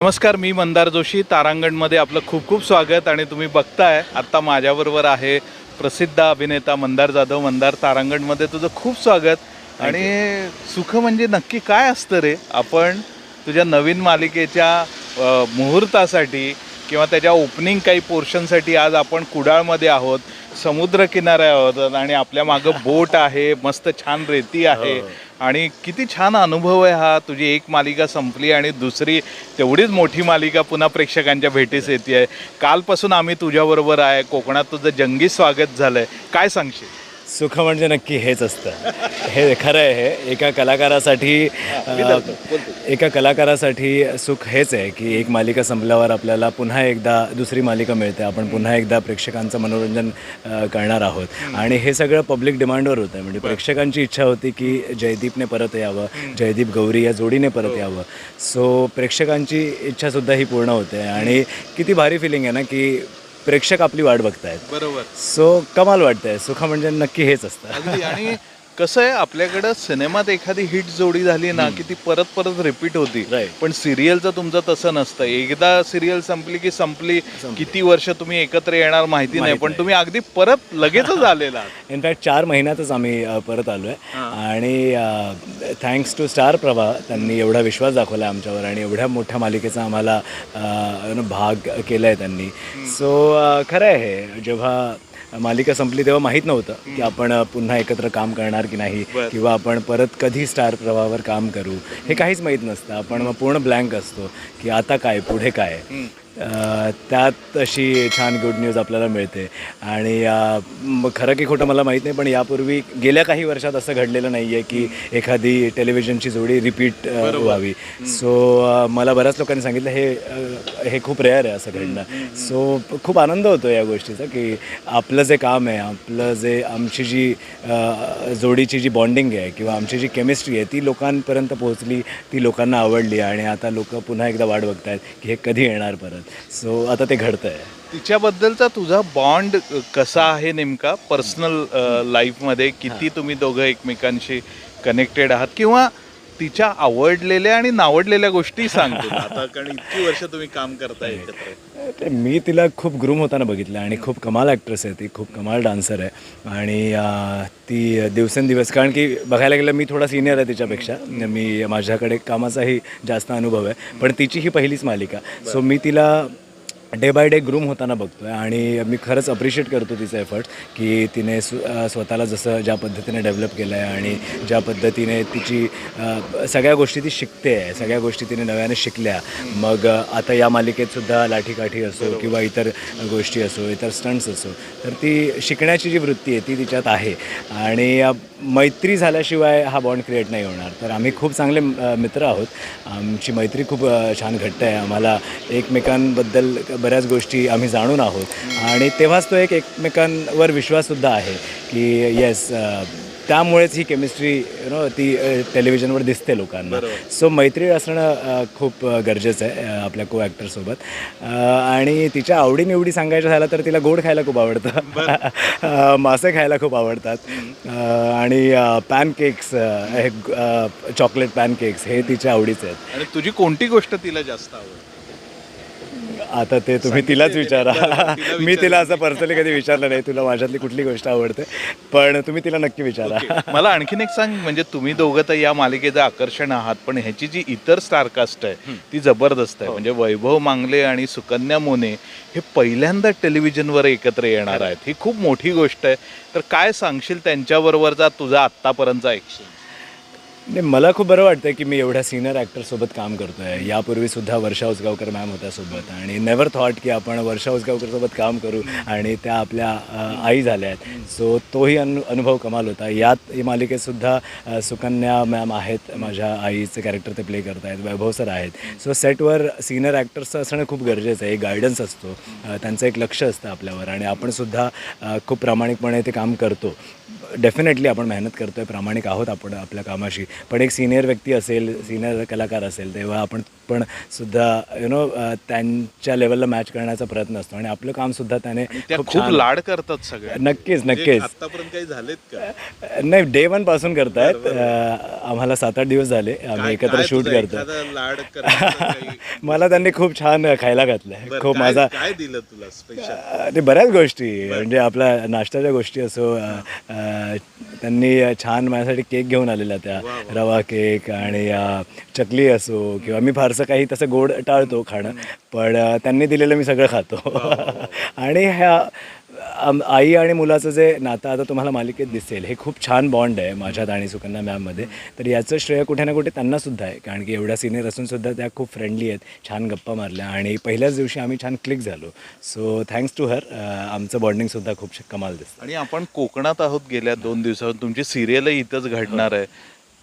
नमस्कार मी मंदार जोशी. तारांगणमध्ये आपलं खूप खूप स्वागत आणि तुम्ही बघताय आत्ता माझ्याबरोबर आहे प्रसिद्ध अभिनेता मंदार जाधव. मंदार तारांगणमध्ये तुझं खूप स्वागत. आणि सुख म्हणजे नक्की काय असतं रे? आपण तुझ्या नवीन मालिकेच्या मुहूर्तासाठी किंवा त्याच्या ओपनिंग काही पोर्शनसाठी आज आपण कुडाळमध्ये आहोत समुद्रकिनारे आहोत आणि आपल्या मागं बोट आहे मस्त छान रेती आहे. आणि किती छान अनुभव आहे हा. तुझी एक मालिका संपली आणि दुसरी तेवढीच मोठी मालिका पुन्हा प्रेक्षकांच्या भेटीस येते आहे कालपासून आम्ही तुझ्याबरोबर आहे. कोकणात तुझं जंगी स्वागत झालं आहे काय सांगशील? सुख म्हणजे नक्की हेच असतं. हे खरं आहे हे एका कलाकारासाठी एका कलाकारासाठी सुख हेच आहे की एक मालिका संपल्यावर आपल्याला पुन्हा एकदा दुसरी मालिका मिळते. आपण पुन्हा एकदा प्रेक्षकांचं मनोरंजन करणार आहोत. आणि हे सगळं पब्लिक डिमांडवर होतं. म्हणजे प्रेक्षकांची इच्छा होती की जयदीपने परत यावं जयदीप गौरी या जोडीने परत यावं. सो प्रेक्षकांची इच्छासुद्धा ही पूर्ण होते. आणि किती भारी फिलिंग आहे ना की प्रेक्षक आपली वाट बघतायत. बरोबर. सो कमाल वाटतंय. सुख म्हणजे नक्की हेच असतं. अगदी. आणि कसं आहे आपल्याकडं सिनेमात एखादी हिट जोडी झाली ना की ती परत परत रिपीट होती. पण सिरियलचं तुमचं तसं नसतं. एकदा सिरियल संपली की संपली किती वर्ष तुम्ही एकत्र येणार माहिती नाही पण. तुम्ही अगदी परत लगेचच आलेला. इनफॅक्ट चार महिन्यातच आम्ही परत आलो आहे आणि थँक्स टू स्टार प्रभा त्यांनी एवढा विश्वास दाखवला आमच्यावर आणि एवढ्या मोठ्या मालिकेचा आम्हाला भाग केला आहे त्यांनी सो खरं आहे जेव्हा मालिका संपली तेव्हा माहीत नव्हतं की आपण पुन्हा एकत्र काम करणार की नाही. किंवा आपण परत कधी स्टार प्रवाहावर काम करू हे काहीच माहीत नसतं. आपण मग पूर्ण ब्लँक असतो की आता काय पुढे काय? त्यात अशी छान गुड न्यूज आपल्याला मिळते. आणि खरं की खोटं मला माहीत नाही पण यापूर्वी गेल्या काही वर्षात असं घडलेलं नाही आहे की एखादी टेलिव्हिजनची जोडी रिपीट व्हावी. सो मला बऱ्याच लोकांनी सांगितलं हे हे खूप रेअर आहे असं घडणं. सो खूप आनंद होतो या गोष्टीचा की आपलं जे काम आहे आपलं जे आमची जी जोडीची जी बॉन्डिंग आहे किंवा आमची जी केमिस्ट्री आहे ती लोकांपर्यंत पोहोचली ती लोकांना आवडली आणि आता लोक पुन्हा एकदा वाट बघतायत की हे कधी येणार परत. सो आता ते घडतं आहे तिच्याबद्दलचा तुझा बॉन्ड कसा आहे नेमका? पर्सनल लाईफमध्ये किती तुम्ही दोघं एकमेकांशी कनेक्टेड आहात? किंवा तिच्या आवडलेल्या आणि नावडलेल्या गोष्टी सांग तुला आता कारण इतकी वर्ष तुम्ही काम करताय एकत्र. ते मी तिला खूप ग्रूम होताना बघितलं आणि खूप कमाल ॲक्ट्रेस आहे ती खूप कमाल डान्सर आहे. आणि ती दिवसेंदिवस कारण की बघायला गेलं मी थोडा सिनियर आहे तिच्यापेक्षा. मी माझ्याकडे कामाचाही जास्त अनुभव आहे. पण तिची ही पहिलीच मालिका. सो मी तिला डे बाय डे ग्रूम होताना बघतो आहे आणि मी खरंच अप्रिशिएट करतो तिचं एफर्ट की तिने स्वतःला जसं ज्या पद्धतीने डेव्हलप केलं आहे आणि ज्या पद्धतीने तिची सगळ्या गोष्टी ती शिकते आहे सगळ्या गोष्टी तिने नव्याने शिकल्या. मग आता या मालिकेत सुद्धा लाठीकाठी असो किंवा इतर गोष्टी असो इतर स्टंट्स असो तर ती शिकण्याची जी वृत्ती आहे ती तिच्यात आहे. आणि मैत्री झाल्याशिवाय हा बॉन्ड क्रिएट नाही होणार. तर आम्ही खूप चांगले मित्र आहोत. आमची मैत्री खूप छान घट्ट आहे. आम्हाला एकमेकांबद्दल बऱ्याच गोष्टी आम्ही जाणून आहोत. आणि तेव्हाच तो एक एकमेकांवर विश्वाससुद्धा आहे की येस त्यामुळेच ही केमिस्ट्री यु नो ती टेलिव्हिजनवर दिसते लोकांना. सो मैत्री असणं खूप गरजेचं आहे आपल्या को ॲक्टरसोबत आणि तिच्या आवडीनिवडी सांगायचं झालं तर तिला गोड खायला खूप आवडतं. मासे खायला खूप आवडतात. आणि पॅनकेक्स हे चॉकलेट पॅनकेक्स हे तिच्या आवडीचे आहेत. आणि तुझी कोणती गोष्ट तिला जास्त आवडते? आता ते तुम्ही तिलाच विचारा. मी तिला असं पर्सनली कधी विचारलं नाही. तुला माझ्यातली कुठली गोष्ट आवडते? पण तुम्ही तिला नक्की विचारा. मला आणखीन एक सांग म्हणजे तुम्ही दोघं तर या मालिकेचं आकर्षण आहात पण ह्याची जी इतर स्टारकास्ट आहे ती जबरदस्त आहे. म्हणजे वैभव मांगले आणि सुकन्या मोने हे पहिल्यांदा टेलिव्हिजनवर एकत्र येणार आहेत. ही खूप मोठी गोष्ट आहे. तर काय सांगशील त्यांच्याबरोबरचा तुझा आत्तापर्यंतचा एक्शन नाही मला खूप बरं वाटतं की मी एवढ्या सिनियर ॲक्टरसोबत काम करतो आहे यापूर्वीसुद्धा वर्षा उसगावकर मॅम होत्या सोबत आणि नेवर थॉट की आपण वर्षा उसगावकरसोबत काम करू आणि त्या आपल्या आई झाल्या आहेत. सो तोही अनु अनुभव कमाल होता. यात ही मालिकेतसुद्धा सुकन्या मॅम आहेत माझ्या आईचं कॅरेक्टर ते प्ले करत आहेत वैभव सर आहेत. सो सेटवर सिनियर ॲक्टर्सचं असणं खूप गरजेचं आहे. एक गायडन्स असतो. त्यांचं एक लक्ष असतं आपल्यावर आणि आपणसुद्धा खूप प्रामाणिकपणे ते काम करतो. डेफिनेटली आपण मेहनत करतो आहे प्रामाणिक आहोत आपण आपल्या कामाशी. पण एक सिनियर व्यक्ती असेल सिनियर कलाकार असेल तेव्हा आपण पण सुद्धा यु नो त्यांच्या लेवलला मॅच करण्याचा प्रयत्न असतो. आणि आपलं कामसुद्धा त्याने त्या खूप लाड करतात सगळे. नक्कीच नक्कीच. आतापर्यंत काही झालेत का? नाही डे वनपासून करतायत. आम्हाला सात आठ दिवस झाले. आम्ही एकत्र शूट करतो मला त्यांनी खूप छान खायला घातलंय. खूप माझा काय दिलं तुला स्पेशल अं, ते बऱ्याच गोष्टी. म्हणजे आपल्या नाश्त्याच्या गोष्टी असो त्यांनी छान माझ्यासाठी केक घेऊन आलेला त्या. रवा केक आणि चकली असो किंवा मी फारसं काही तसं गोड टाळतो खाणं पण त्यांनी दिलेलं मी सगळं खातो. आणि ह्या आई आणि मुलाचं जे नातं आता तुम्हाला मालिकेत दिसेल हे खूप छान बॉन्ड आहे माझ्यात आणि सुकन्या मॅममध्ये. तर याचं श्रेय कुठे ना कुठे त्यांना सुद्धा आहे कारण की एवढ्या सिनियर असून सुद्धा त्या खूप फ्रेंडली आहेत छान गप्पा मारल्या आणि पहिल्याच दिवशी आम्ही छान क्लिक झालो. सो थँक्स टू हर आमचं बॉन्डिंग सुद्धा खूप कमाल दिसतं. आणि आपण कोकणात आहोत गेल्या दोन दिवसात तुमची सिरियलही इथंच घडणार आहे.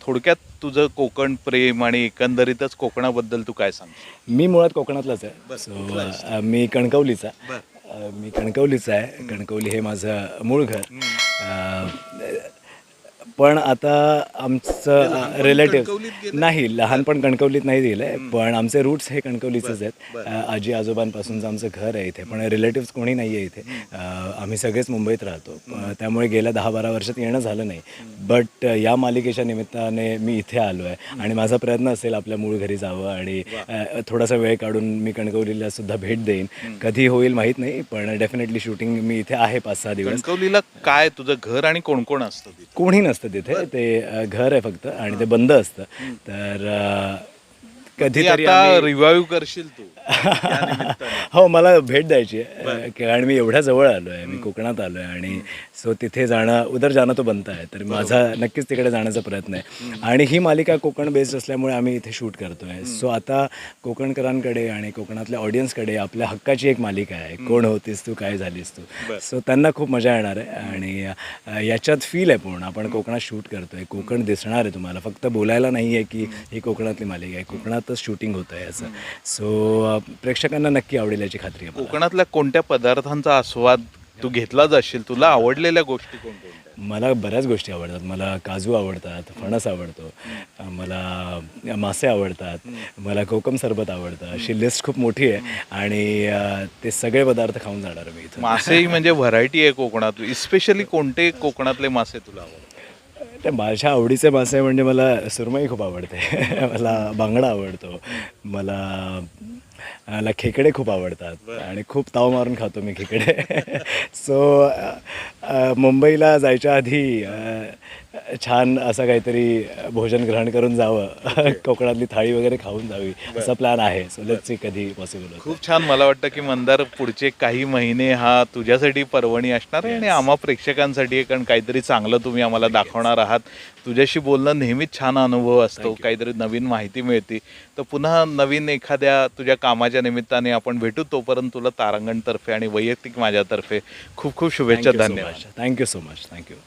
थोडक्यात तुझं कोकण प्रेम आणि एकंदरीतच कोकणाबद्दल तू काय सांग मी मुळात कोकणातलाच आहे. सो मी कणकवलीचा मी कणकवलीचा आहे. कणकवली हे माझं मूळ घर. पण आता आमचं रिलेटिव्ह नाही लहानपण कणकवलीत नाही दिलं पण आमचे रूट्स हे कणकवलीचेच आहेत. आजी आजोबांपासूनचं आमचं घर आहे इथे पण रिलेटिव्स कोणी नाही आहे इथे आम्ही सगळेच मुंबईत राहतो. त्यामुळे गेल्या दहा बारा वर्षात येणं झालं नाही. बट या मालिकेच्या निमित्ताने मी इथे आलो आहे आणि माझा प्रयत्न असेल आपल्या मूळ घरी जावं आणि थोडासा वेळ काढून मी कणकवलीला सुद्धा भेट देईन. कधी होईल माहीत नाही पण डेफिनेटली शूटिंग मी इथे आहे पाच सहा दिवस. कणकवलीला काय तुझं घर आणि कोण कोण असतं कोणी नसतं. तिथे. ते घर आहे फक्त आणि ते बंद असतं. तर कधीतरी आता आम्ही- रिवाईव्ह करशील तू हो मला भेट द्यायची आहे. कारण मी एवढ्या जवळ आलो आहे मी कोकणात आलो आहे आणि सो तिथे जाणं उदर जाणं तो बनता आहे. तर माझा नक्कीच तिकडे जाण्याचा प्रयत्न आहे. आणि ही मालिका कोकण बेस्ड असल्यामुळे आम्ही इथे शूट करतो आहे सो आता कोकणकरांकडे आणि कोकणातल्या ऑडियन्सकडे आपल्या हक्काची एक मालिका आहे. कोण होतीस तू काय झालीस तू? सो त्यांना खूप मजा येणार आहे. आणि अ, याच्यात फील आहे पूर्ण. आपण कोकणात शूट करतोय. कोकण दिसणार आहे तुम्हाला. फक्त बोलायला नाही आहे की ही कोकणातली मालिका आहे. कोकणातच शूटिंग होतं आहे असं. सो प्रेक्षकांना नक्की आवडेल याची खात्री आहे मला. कोकणातल्या कोणत्या पदार्थांचा आस्वाद तू घेतला जाशील? तुला आवडलेल्या गोष्टी मला बऱ्याच गोष्टी आवडतात. मला काजू आवडतात फणस आवडतो अ, मला मासे आवडतात मला कोकम सरबत आवडतं. अशी लिस्ट खूप मोठी आहे आणि अ, ते सगळे पदार्थ खाऊन जाणार मी इथं. मासेही म्हणजे व्हरायटी आहे कोकणात. इस्पेशली कोणते कोकणातले मासे तुला आवडतात? ते माझ्या आवडीचे मासे म्हणजे मला सुरमई खूप आवडते. मला बांगडा आवडतो. मला मला खेकडे खूप आवडतात. आणि खूप ताव मारून खातो मी खेकडे. सो मुंबईला जायच्या आधी छान असं काहीतरी भोजन ग्रहण करून जावं. कोकणातली थाळी वगैरे खाऊन जावी. असा प्लॅन आहे. सो लेट्स सी कधी पॉसिबल खूप छान मला वाटतं की मंदार पुढचे काही महिने हा तुझ्यासाठी पर्वणी असणार आहे आणि आम्हा प्रेक्षकांसाठी कारण काहीतरी चांगलं तुम्ही आम्हाला दाखवणार आहात. तुझ्याशी बोलणं नेहमीच छान अनुभव असतो. काहीतरी नवीन माहिती मिळते. तर पुन्हा नवीन एखाद्या तुझ्या कामाच्या निमित्ताने आपण भेटू तोपर्यंत तुला तारांगणतर्फे आणि वैयक्तिक माझ्यातर्फे खूप खूप शुभेच्छा. धन्यवाद. Thank you so much thank you